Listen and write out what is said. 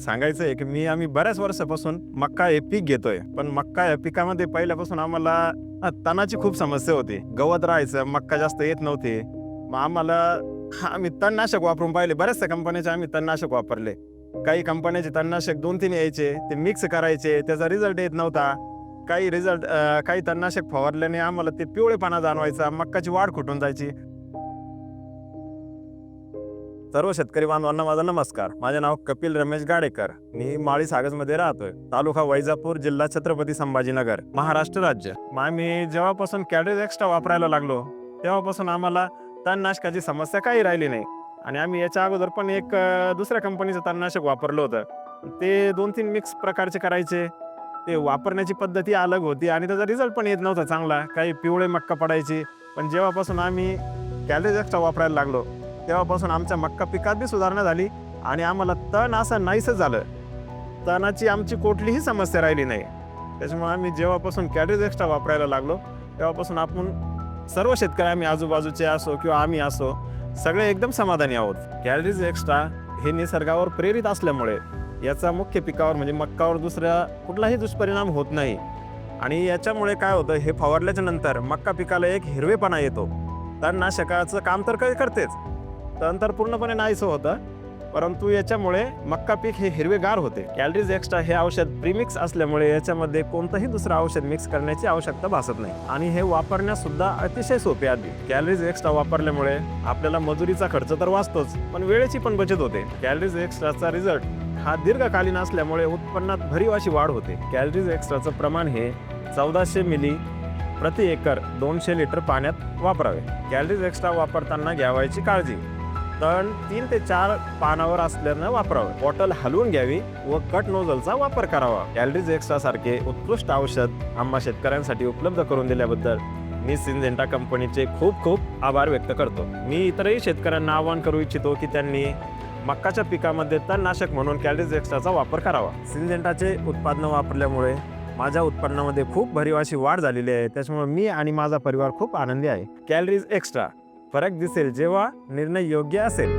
सांगायचं आहे की मी आम्ही बऱ्याच वर्षापासून मक्का हे पीक घेतोय. पण मक्का या पिकामध्ये पहिल्यापासून आम्हाला तणाची खूप समस्या होती. गवत राहायचं मक्का जास्त येत नव्हते. मग आम्हाला हा, आम्ही तणनाशक वापरून पाहिले. बऱ्याचशा कंपन्याचे आम्ही तणनाशक वापरले. काही कंपन्याचे तणनाशक दोन तीन यायचे ते मिक्स करायचे त्याचा रिझल्ट येत नव्हता. काही रिझल्ट काही तणनाशक फवारल्याने आम्हाला ते पिवळेपणा जाणवायचा मक्काची वाढ खुटून जायची. सर्व शेतकरी बांधवांना माझा नमस्कार. माझे नाव कपिल रमेश गाडेकर. मी माळी सागजमध्ये राहतोय. तालुका वैजापूर जिल्हा छत्रपती संभाजीनगर महाराष्ट्र राज्य. मग आम्ही जेव्हापासून कॅडेज एक्स्ट्रा वापरायला लागलो तेव्हापासून आम्हाला तणनाशकाची समस्या काही राहिली नाही. आणि आम्ही याच्या अगोदर पण एक दुसऱ्या कंपनीचं तणनाशक वापरलं होतं. ते दोन तीन मिक्स प्रकारचे करायचे. ते वापरण्याची पद्धती अलग होती आणि त्याचा रिझल्ट पण येत नव्हता चांगला. काही पिवळे मक्का पडायची. पण जेव्हापासून आम्ही कॅलरीज एक्स्ट्रा वापरायला लागलो तेव्हापासून आमच्या मक्का पिकात बी सुधारणा झाली आणि आम्हाला तण असं नाहीसं झालं. तणाची आमची कुठलीही समस्या राहिली नाही. त्याच्यामुळे आम्ही जेव्हापासून कॅलरीज एक्स्ट्रा वापरायला लागलो तेव्हापासून आपण सर्व शेतकरी आम्ही आजूबाजूचे असो किंवा आम्ही असो सगळे एकदम समाधानी आहोत. कॅलरीज एक्स्ट्रा हे निसर्गावर प्रेरित असल्यामुळे. याचा मुख्य पिकावर म्हणजे मक्कावर दुसऱ्या कुठलाही दुष्परिणाम होत नाही. आणि याच्यामुळे काय होतं हे फवारल्याच्या नंतर मक्का पिकाला एक हिरवेपणा येतो. तणनाशकाचं काम तर काही करतेच. तण तर पूर्णपणे नाहीसं होतं. परंतु याच्यामुळे मक्का पीक हे हिरवेगार होते. कॅलरीज एक्स्ट्रा हे औषध प्रीमिक्स असल्यामुळे याच्यामध्ये कोणतंही दुसरं औषध मिक्स करण्याची आवश्यकता भासत नाही. आणि हे वापरण्यास सुद्धा अतिशय सोपे आधी कॅलरीज एक्स्ट्रा वापरल्यामुळे आपल्याला मजुरीचा खर्च तर वाचतोच पण वेळेची पण बचत होते. कॅलरीज एक्स्ट्राचा रिझल्ट हा दीर्घकालीन असल्यामुळे उत्पन्नात भरीव अशी वाढ होते. कॅलरीज एक्स्ट्राचं प्रमाण हे चौदाशे मिली प्रति एकर दोनशे लिटर पाण्यात वापरावे. कॅलरीज एक्स्ट्रा वापरताना घ्यावायची काळजी. तण तीन ते चार पानावर असल्यानं वापरावं. बॉटल हलवून घ्यावी व कट नोझलचा वापर करावा. कॅलरीज एक्स्ट्रा सारखे उत्कृष्ट औषध आम्हा शेतकऱ्यांसाठी उपलब्ध करून दिल्याबद्दल मी सिंजेंटा कंपनीचे खूप खूप आभार व्यक्त करतो. मी इतरही शेतकऱ्यांना आवाहन करू इच्छितो की त्यांनी मक्काच्या पिकामध्ये तणनाशक म्हणून कॅलरीज एक्स्ट्राचा वापर करावा. सिंजेंटाचे उत्पादनं वापरल्यामुळे माझ्या उत्पन्नामध्ये खूप भरीव अशी वाढ झालेली आहे. त्याच्यामुळे मी आणि माझा परिवार खूप आनंदी आहे. कॅलरीज एक्स्ट्रा फरक दिसेल जेव्हा निर्णय योग्य असेल.